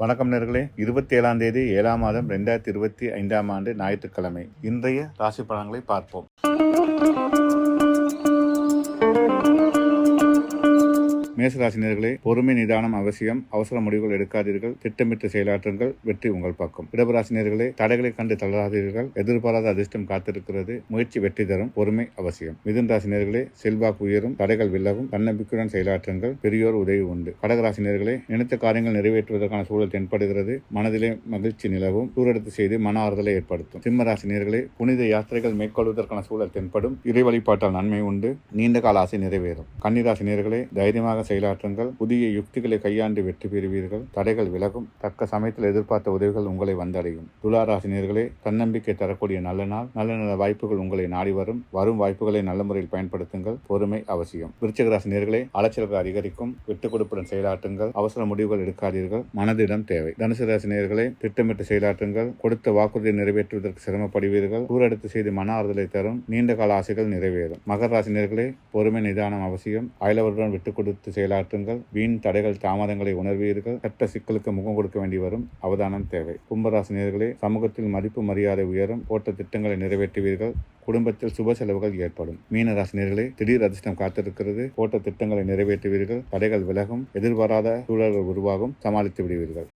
வணக்கம் நேர்களே. இருபத்தி ஏழாம் தேதி ஏழாம் மாதம் ரெண்டாயிரத்தி இருபத்தி ஐந்தாம் ஆண்டு ஞாயிற்றுக்கிழமை. இன்றைய ராசி பலன்களை பார்ப்போம். மேசராசினியர்களே பொறுமை நிதானம் அவசியம். அவசர முடிவுகள் எடுக்காதீர்கள். திட்டமிட்டு செயலாற்றுங்கள். வெற்றி உங்கள் பக்கம். இடபராசினியர்களே தடைகளை கண்டு தளராதீர்கள் எதிர்பாராத அதிர்ஷ்டம் காத்திருக்கிறது. முயற்சி வெற்றி தரும். பொறுமை அவசியம். மிதுன் ராசினியர்களே செல்வாக்கு உயரும். தடைகள் விலகும். தன்னம்பிக்கையுடன் செயலாற்றுங்கள். பெரியோர் உதவி உண்டு. கடகராசினியர்களே நினைத்த காரியங்கள் நிறைவேற்றுவதற்கான சூழல் தென்படுகிறது. மனதிலே மகிழ்ச்சி நிலவும். சூரெடுத்து செய்து மன ஆறுதலை ஏற்படுத்தும். சிம்மராசினியர்களே புனித யாத்திரைகள் மேற்கொள்வதற்கான சூழல் தென்படும். இறை வழிபாட்டால் நன்மை உண்டு. நீண்ட கால ஆசை நிறைவேறும். கன்னிராசினியர்களே தைரியமாக செயலாற்றுங்கள் புதிய யுக்திகளை கையாண்டு வெற்றி பெறுவீர்கள். தடைகள் விலகும். தக்க சமயத்தில் எதிர்பார்த்த உதவிகள் உங்களை வந்தடையும். துலா ராசினியர்களே தன்னம்பிக்கை தரக்கூடிய நல்ல நாள். நல்ல நல்ல வாய்ப்புகள் உங்களை நாடி வரும். வரும் வாய்ப்புகளை நல்ல முறையில் பயன்படுத்துங்கள். பொறுமை அவசியம். விருச்சகராசினியர்களே அலைச்சல்கள் அதிகரிக்கும். விட்டுக் கொடுப்புடன் செயலாற்றுங்கள். அவசர முடிவுகள் எடுக்காதீர்கள். மனதிடம் தேவை. தனுசு ராசினியர்களே திட்டமிட்டு செயலாற்றுங்கள். கொடுத்த வாக்குறுதியை நிறைவேற்றுவதற்கு சிரமப்படுவீர்கள். ஊரெடுத்து செய்து மன ஆறுதலை தரும். நீண்ட கால ஆசைகள் நிறைவேறும். மகர ராசினியர்களே பொறுமை நிதானம் அவசியம். அயலவருடன் விட்டுக் கொடுத்து செயலாற்றுங்கள். வீண் தடைகள் தாமதங்களை உணர்வீர்கள். சட்ட சிக்கலுக்கு முகம் கொடுக்க வேண்டி வரும். அவதானம் தேவை. கும்பராசினியர்களே சமூகத்தில் மதிப்பு மரியாதை உயரும். போட்ட திட்டங்களை நிறைவேற்றுவீர்கள். குடும்பத்தில் சுப செலவுகள் ஏற்படும். மீனராசினியர்களே திடீர் அதிர்ஷ்டம் காத்திருக்கிறது. போட்ட திட்டங்களை நிறைவேற்றுவீர்கள். தடைகள் விலகும். எதிர்பாராத சூழல்கள் உருவாகும். சமாளித்து விடுவீர்கள்.